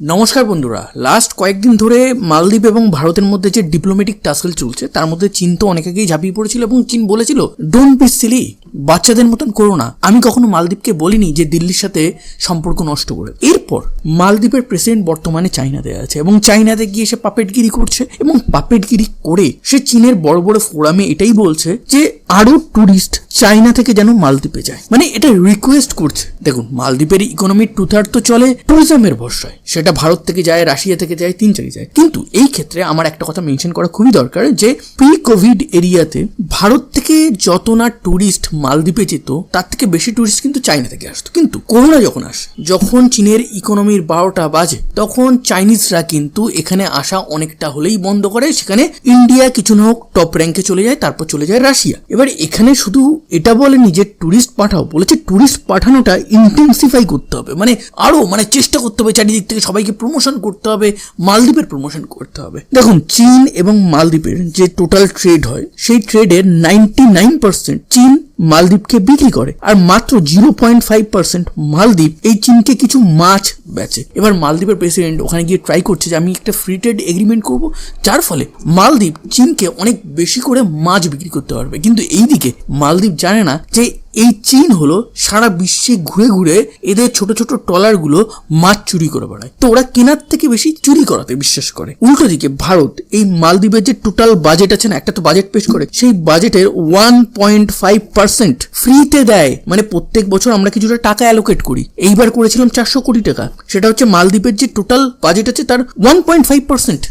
নমস্কার বন্ধুরা। লাস্ট কয়েকদিন ধরে মালদ্বীপ এবং ভারতের মধ্যে যে ডিপ্লোমেটিক টাসেল চলছে, তার মধ্যে চীন তো অনেক আগেই ঝাঁপিয়ে পড়েছিল এবং চীন বলেছিল ডোন্ট বি সিলি বাচ্চাদের মতন করো না। আমি কখনো মালদ্বীপকে বলিনি যে দিল্লির সাথে সম্পর্ক নষ্ট করে। এরপর মালদ্বীপের প্রেসিডেন্ট বর্তমানে চাইনাতে আছে এবং চাইনাতে গিয়ে সে পাপেটগিরি করছে এবং পাপেটগিরি করে সে চীনের বড় বড় ফোরামে এটাই বলছে যে আরও ট্যুরিস্ট চাইনা থেকে যেন মালদ্বীপে যায়। মানে এটা রিকোয়েস্ট করছে। দেখুন, মালদ্বীপের ইকোনমির টু থার্ড তো চলে ট্যুরিজমের ভরসায়। সেটা ভারত থেকে যায়, রাশিয়া থেকে যায় তিন চারি যায়। কিন্তু এই ক্ষেত্রে আমার একটা কথা মেনশন করা খুবই দরকার যে প্রি কোভিড এরিয়াতে ভারত থেকে যত না ট্যুরিস্ট মালদ্বীপে যেত, তার থেকে বেশি ট্যুরিস্ট কিন্তু চাইনা থেকে আসতো। কিন্তু করোনা যখন আসে, যখন চীনের ইকোনমির বারোটা বাজে, তখন চাইনিজরা কিন্তু এখানে আসা অনেকটা হলেই বন্ধ করে। সেখানে ইন্ডিয়া কিছু না হোক টপ র্যাঙ্কে চলে যায়, তারপর চলে যায় রাশিয়া এবার এখানে শুধু এটা বলেনি যে ট্যুরিস্ট পাঠাও, বলেছে ট্যুরিস্ট পাঠানোটা ইন্টেন্সিফাই করতে হবে। মানে আরও মানে চেষ্টা করতে হবে, চারিদিক থেকে সবাইকে প্রমোশন করতে হবে, মালদ্বীপের প্রমোশন করতে হবে। দেখুন, চীন এবং মালদ্বীপের যে টোটাল ট্রেড হয়, সেই ট্রেডের নাইনটি নাইন পার্সেন্ট চীন মালদ্বীপকে বিক্রি করে। আর মাত্র জিরো পয়েন্ট ফাইভ পার্সেন্ট মালদ্বীপ এই চীনকে কিছু মাছ বেচে। এবার মালদ্বীপের প্রেসিডেন্ট ওখানে গিয়ে ট্রাই করছে যে আমি একটা ফ্রি ট্রেড এগ্রিমেন্ট করব, যার ফলে মালদ্বীপ চীনকে অনেক বেশি করে মাছ বিক্রি করতে পারবে। কিন্তু এইদিকে মালদ্বীপ জানে না যে এই চীন হলো সারা বিশ্বে ঘুরে ঘুরে এদের ছোট ছোট ট্রলারগুলো মাছ চুরি করে বেড়ায়। তো ওরা কেনার থেকে বেশি চুরি করাতে বিশ্বাস করে। উল্টো দিকে ভারত, এই মালদ্বীপের যে টোটাল বাজেট আছে না, একটা তো বাজেট পেশ করে, সেই বাজেটের ওয়ান পয়েন্ট ফাইভ পার্সেন্ট ফ্রিতে দেয়। মানে প্রত্যেক বছর আমরা কিছুটা টাকা অ্যালোকেট করি। এইবার করেছিলাম চারশো কোটি টাকা। সেটা হচ্ছে মালদ্বীপের যে টোটাল বাজেট আছে তার ওয়ান পয়েন্ট ফাইভ পার্সেন্ট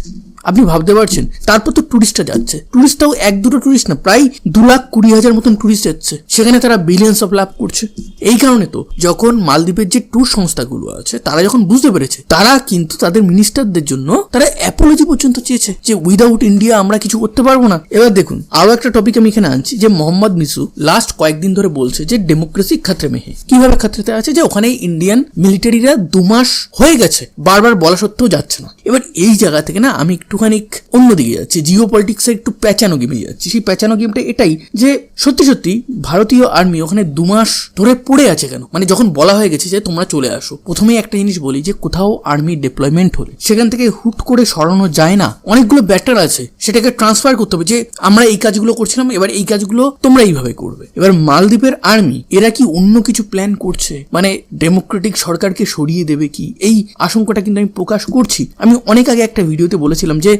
আপনি ভাবতে পারছেন, তারপর তো টুরিস্টরা যাচ্ছে। টুরিস্টটাও এক দুটো টুরিস্ট না, প্রায় দু লাখ কুড়ি হাজার মতন টুরিস্ট যাচ্ছে। সেখানে তারা বিলিয়ন্স অফ লাভ করছে। এই কারণে তো যখন মালদ্বীপের যে ট্যুর সংস্থাগুলো আছে, তারা যখন বুঝতে পেরেছে, তারা কিন্তু তাদের মিনিস্টারদের জন্য তারা অ্যাপোলজি পর্যন্ত চেয়েছে যে উইদাউট ইন্ডিয়া আমরা কিছু করতে পারব না। এবার দেখুন, আরও একটা টপিক আমি এখানে আনছি, যে মোহাম্মদ মিসু লাস্ট কয়েকদিন ধরে বলছে যে ডেমোক্রেসি খাত্রে মেহে। কীভাবে খাত্রেতে আছে? যে ওখানে ইন্ডিয়ান মিলিটারিরা দু মাস হয়ে গেছে, বারবার বলা সত্ত্বেও যাচ্ছে না। এবার এই জায়গা থেকে না আমি একটুখানি অন্যদিকে যাচ্ছে জিও পলিটিক্সে একটু প্যাচানো গেমে যাচ্ছে। সেই প্যাচানো গেমটা এটাই যে সত্যি সত্যি ভারতীয় আর্মি ওখানে দু মাস ধরে পড়ে আছে কেন? মানে যখন বলা হয়ে গেছে যে তোমরা চলে আসো, প্রথমেই একটা জিনিস বলি যে কোথাও আর্মি ডিপ্লয়মেন্ট হলে, সেখান থেকে হুট করে সরানো যায় না। অনেকগুলো ব্যাটার আছে, সেটাকে ট্রান্সফার করতে হবে যে আমরা এই কাজগুলো করছিলাম, এবার এই কাজগুলো তোমরা এইভাবে করবে। এবার মালদ্বীপের আর্মি এরা কি অন্য কিছু প্ল্যান করছে? মানে ডেমোক্রেটিক সরকারকে সরিয়ে দেবে কি? এই আশঙ্কাটা কিন্তু আমি প্রকাশ করছি। আমি অনেক আগে একটা ভিডিওতে বলেছিলাম যে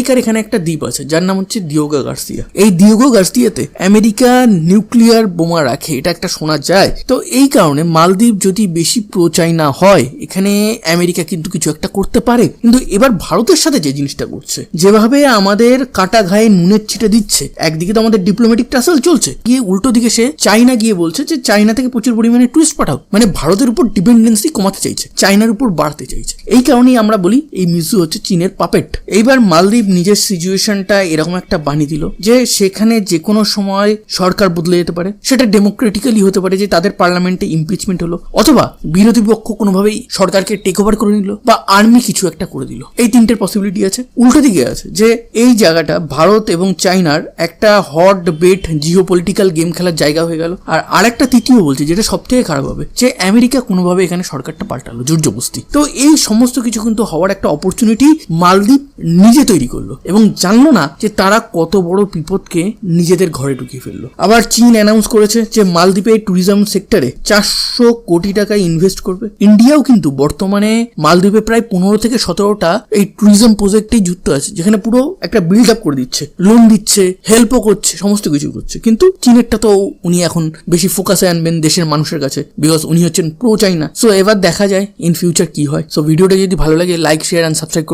আমেরিকার এখানে একটা দ্বীপ আছে, যার নাম হচ্ছে দিওগা গার্সিয়া এই দিওগো গার্সিয়াতে আমেরিকা নিউক্লিয়ার বোমা রাখে, এটা একটা শোনা যায়। তো এই কারণে মালদ্বীপ যদি বেশি প্রো চাইনা হয়, এখানে আমেরিকা কিন্তু কিছু একটা করতে পারে। কিন্তু এবার ভারতের সাথে যে জিনিসটা করছে যেভাবে আমাদের কাটা ঘায়ে নুনের ছিটে দিচ্ছে, একদিকে তো আমাদের ডিপ্লোম্যাটিক টাসেল চলছে, গিয়ে উল্টো দিকে সে চাইনা গিয়ে বলছে যে চাইনা থেকে প্রচুর পরিমাণে টুরিস্ট পাঠাও। মানে ভারতের উপর ডিপেন্ডেন্সি কমাতে চাইছে চাইনার উপর বাড়তে চাইছে। এই কারণেই আমরা বলি এই মিসু হচ্ছে চীনের পাপেট এইবার মালদ্বীপ নিজের সিচুয়েশনটা এরকম একটা বানিয়ে দিল যে সেখানে যে কোনো সময় সরকার বদলে যেতে পারে, সেটা ডেমোক্রেটিক্যালি হতে পারে যে তাদের পার্লামেন্টে ইমপিচমেন্ট হলো, অথবা বিরোধী পক্ষ কোনোভাবেই সরকারকে টেক ওভার করে নিল বা আর্মি কিছু একটা করে দিল। এই তিনটের পসিবিলিটি আছে। উল্টো দিকে আছে যে এই জায়গাটা ভারত এবং চাইনার একটা hot bet geopolitical game খেলার জায়গা হয়ে গেল। আর আরেকটা তৃতীয় বলছে যেটা সব থেকে খারাপ হবে যে আমেরিকা কোনোভাবে এখানে সরকারটা পাল্টালো, জোর জবস্তি তো এই সমস্ত কিছু কিন্তু হওয়ার একটা অপরচুনিটি মালদ্বীপ নিজে তৈরি করল এবং জানলো না যে তারা কত বড় বিপদকে নিজেদের ঘরে ঢুকিয়ে ফেলল। আবার চীন অ্যানাউন্স করেছে যে মালদ্বীপে ট্যুরিজম সেক্টরে চারশো কোটি টাকা ইনভেস্ট করবে। ইন্ডিয়াও কিন্তু বর্তমানে মালদ্বীপে প্রায় পনেরো থেকে সতেরোটা এই ট্যুরিজম প্রজেক্টেই যুক্ত আছে, যেখানে পুরো একটা বিল্ড আপ করে দিচ্ছে। লোন দিচ্ছে হেল্পও করছে, সমস্ত কিছু করছে। কিন্তু চীনেরটা তো উনি এখন বেশি ফোকাসে আনবেন দেশের মানুষের কাছে বিকজ উনি হচ্ছেন প্রো চাইনা সো এবার দেখা যায় ইন ফিউচার কি হয়। সো ভিডিওটা যদি ভালো লাগে লাইক শেয়ার অ্যান্ড সাবস্ক্রাইব